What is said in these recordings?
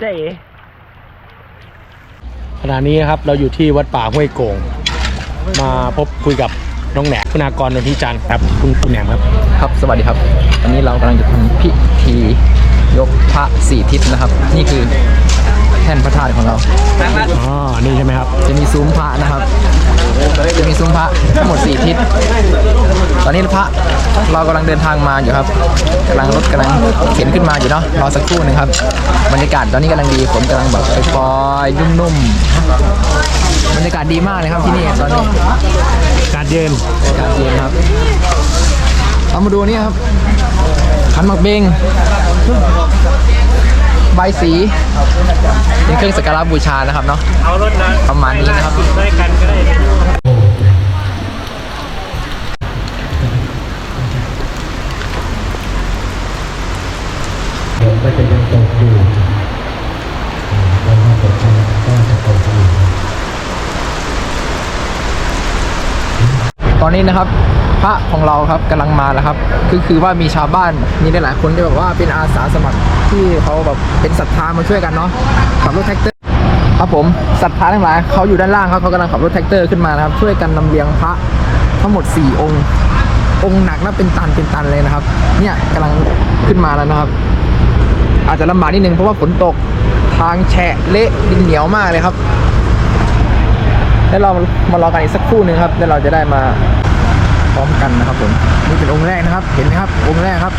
เจ๊ขณะนี้นะครับเราอยู่ที่วัดป่าห้วยโกง มาพบคุยกับน้องแหนมคุณากรนนทิจันทร์ครับคุณคุณแหนมครับ ครับ สวัสดีครับ วันนี้เรากำลังจะทำพิธียกพระสี่ทิศนะครับ นี่คือแท่นพระธาตุของเราอ๋อนี่ใช่ไหมครับ จะมีซุ้มพระนะครับ จะมีซุ้มพระทั้งหมดสี่ทิศ ตอนนี้พระเรากำลังเดินทางมาอยู่ครับกำลังรถกำลังเข็นขึ้นมาอยู่เนาะรอสักครู่หนึงครับบรรยากาศตอนนี้กำลังดีฝนกำลังแบบปล่อยๆนุ่มๆบรรยากาศดีมากเลยครับที่นี่ตอนนี้การเย็นอากาศเย็นครับเรามาดูนี่ครับขันหมักเบงใบายสีเป็นเครื่องสักการะบูชานะครับเนาะเอารถนะประมาณนี้นะครับ ก็จะยังตกอยู่แล้วก็ตกก็จะตกอยู่ตอนนี้นะครับ พระของเราครับกำลังมาแล้วครับ คือคือว่ามีชาวบ้านมีหลายๆคนที่แบบว่าเป็นอาสาสมัครที่เขาแบบเป็นศรัทธามาช่วยกันเนาะขับรถแท็กเตอร์ครับผมศรัทธาทั้งหลายเขาอยู่ด้านล่างครับเขากำลังขับรถแท็กเตอร์ขึ้นมานะครับช่วยกันลำเลียงพระทั้งหมด 4 องค์ องค์หนักนะเป็นตันเป็นตันเลยนะครับ เนี่ยกำลังขึ้นมาแล้วนะครับ อาจจะลำบากนิดนึงเพราะว่าฝนตกทางแฉะเละดินเหนียวมากเลยครับ แล้วเรามารอกันอีกสักครู่หนึ่งครับ แล้วเราจะได้มาพร้อมกันนะครับผมนี่เป็นองค์แรกนะครับ เห็นไหมครับ องค์แรกครับ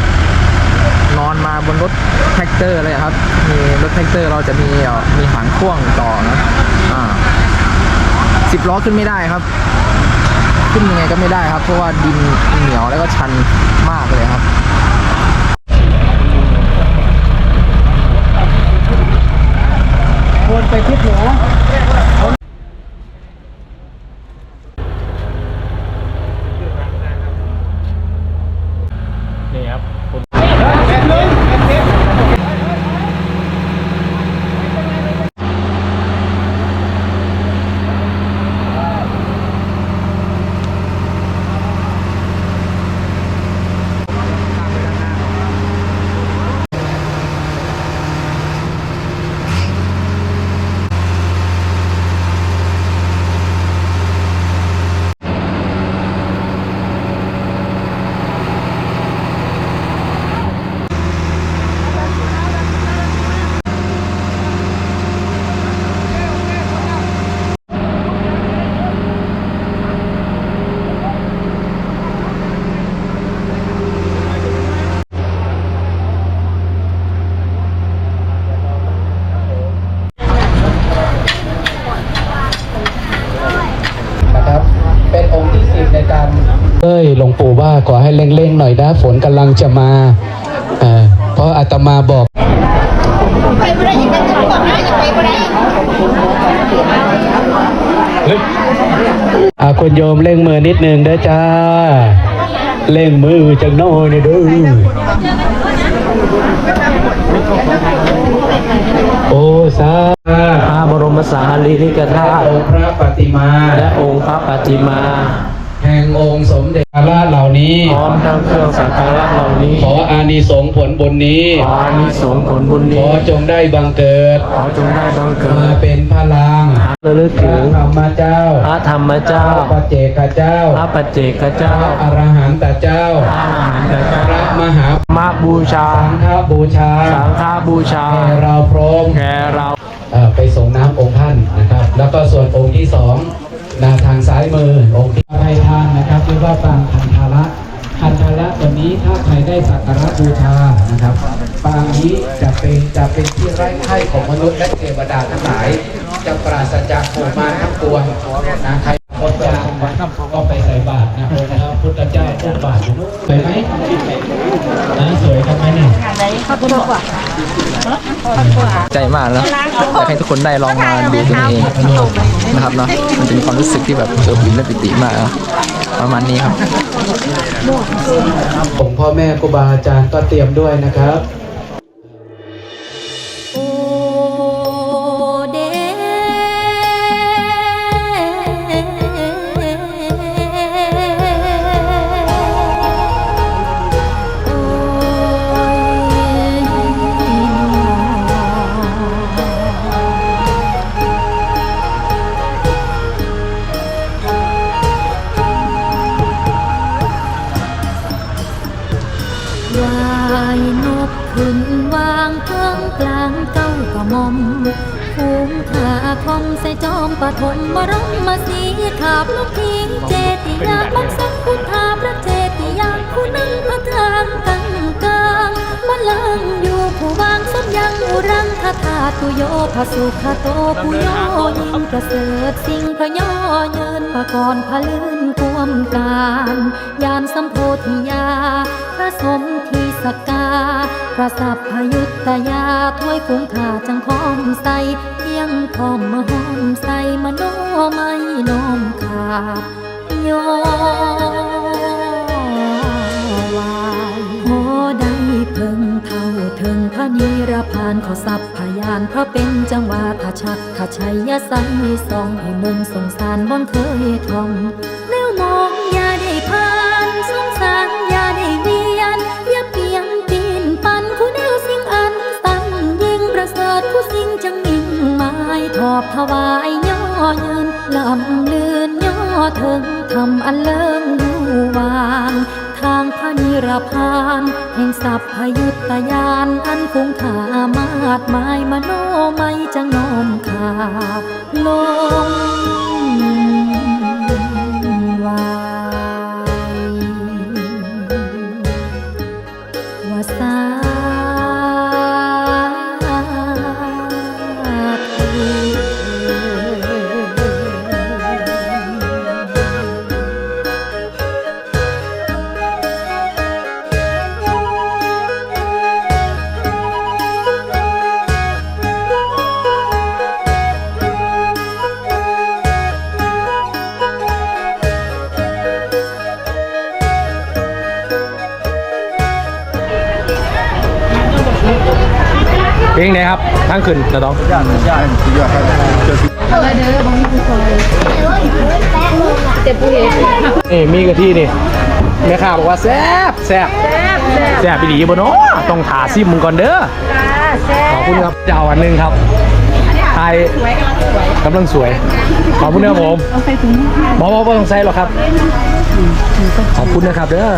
นอนมาบนรถแท็กเตอร์เลยครับ มีรถแท็กเตอร์เราจะมีมีหางพ่วงต่อนะอ่าสิบล้อขึ้นไม่ได้ครับ ขึ้นยังไงก็ไม่ได้ครับ เพราะว่าดินเหนียวแล้วก็ชันมากเลยครับ วน ไปทิศเหนือนี่ครับคุณ นะครับ เป็นองค์ที่สิบในการ เอ้ยหลวงปู่ว่า ขอให้เร่งๆหน่อยนะฝนกำลังจะมาเอ่อเพราะอาตมาบอกไปบ่ได้ยังเป็นตำรวจนะยังไปบ่ได้อาคุณโยมเร่งมือนิดนึงเด้อจ้า เร่งมือจังน้อยนี่เด้อโอ้สาพระบรมสารีริกธาตุองค์พระปฏิมา และองค์พระปฏิมา แห่งองค์สมเด็จพระราชเหล่านี้ พร้อมทั้งเครื่องสักการะเหล่านี้ ขออานิสงส์ผลบุญนี้ ขออานิสงส์ผลบุญขนี้อจงได้บังเกิด ขอจงได้บังเกิมาดเป็นพลังระลึกพถึระงธรรมเจ้าพระธรรมเจ้า พระปัจเจกเจ้า พระปัจเจกเจ้าพระอรหันตเจ้า พระอรหันตเจ้าพระมหามาบูชา สังฆบูชาสังฆบูชาแด่เราพร้อม แก่เรา เอ่อไปส่งน้ำองค์ท่านนะครับ แล้วก็ส่วนองค์ที่สองนาทางซ้ายมือองค์ที่ให้ทา นะครับเรียกว่าปางคันธาระคันธาระตัวนี้ถ้าใครได้สักการะบูชานะครับปางนี้จะเป็นจะเป็นที่ไร้ไข้ของมนุษย์และเทวดาทั้งหลาย จะปราศจากโภมาทั้งปวงนะใครคนจะก็ไปใส่บาตรนะองค์นะครับพุทธเจ้าพุทธบาทอยู่นู้นสวยไหมนะสวยกันไหมเนี่ยใจมากแล้วอยากให้ทุกคนได้ลองมาดูตัวเองนะครับเนาะมันจะมีความรู้สึกที่แบบเอออิ่มและปิติมากนะ ประมาณนี้ครับ ผมพ่อแม่ครูบาอาจารย์ก็เตรียมด้วยนะครับ กระหม่อมภูมิขาคอมใส่จอมปฐมบรมสีขาบลูกทิ้งเจติยามังสังพุทธาพระเจติยาผู้นั่งพระทางกังกลางมาเลิงอยู่ผู้วางสมยังอุรังคาถาตุโยภสุขโตผู้โยยิ่งประเสริฐสิ่งพระย่อเยินประกรพะลื่นควมการ ยานสัมโพธิยาพระสมที สกาพระสัพพยุตยาถ้วยคุ้งขาจังพร้อมใสเพียงพร้อมมาหอมใสมโนไม่น้อมขาดโยวายโอได้เพิ่งเท่าถึงพระนิรพานขอสัพพยานเพราะเป็นจังหวะถ้าชักถ้าชัยยสังสองให้มุมสงสารบ่เคยทอง ทอบถวายย่อเยินลำเลือนย่อถึงทำอันเลิงดูวาง ทางพระนิรพานแห่งสัพพยุตยานอันคงขามาดหมายมโนไม่จะงอมขาลง เพลงไหนครับทั้งคืนจะต้องยอดยอดยอดครับเอ้มีกะทินี่แม่ค้าบอกว่าแซ่บแซ่บแซ่บปีหลีบ่เนาะต้องถาซิมมึงก่อนเด้อขอบคุณครับจะเอาอันหนึงครับไทยกำลังสวย ขอบคุณนะครับผมหมอบอกว่าต้องใส่หรอครับ ขอบคุณนะครับเด้อ